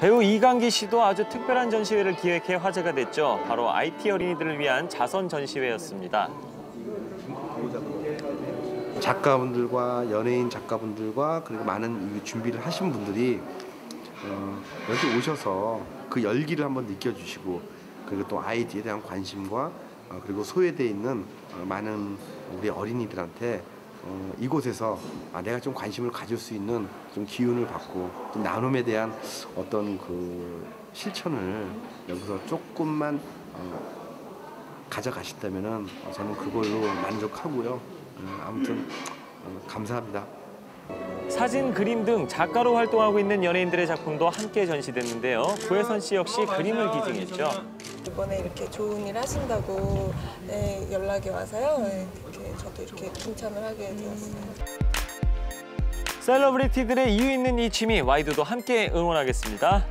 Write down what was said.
배우 이강기 씨도 아주 특별한 전시회를 기획해 화제가 됐죠. 바로 IT 어린이들을 위한 자선 전시회였습니다. 작가분들과 연예인 작가분들과 그리고 많은 이 준비를 하신 분들이 어, 여기 오셔서 그 열기를 한번 느껴주시고 그리고 또 아이디에 대한 관심과 어, 그리고 소외돼 있는 어, 많은 우리 어린이들한테 어, 이곳에서 아, 내가 좀 관심을 가질 수 있는 좀 기운을 받고 또 나눔에 대한 어떤 그 실천을 여기서 조금만 어, 가져가신다면은 저는 그걸로 만족하고요. 음, 아무튼 어, 감사합니다. 사진, 그림 등 작가로 활동하고 있는 연예인들의 작품도 함께 전시됐는데요. 구혜선 씨 역시 그림을 기증했죠. 이번에 이렇게 좋은 일 하신다고 네, 연락이 와서요. 네, 이렇게 저도 이렇게 동참을 하게 되었어요. 셀러브리티들의 이유 있는 이 취미 와이드도 함께 응원하겠습니다.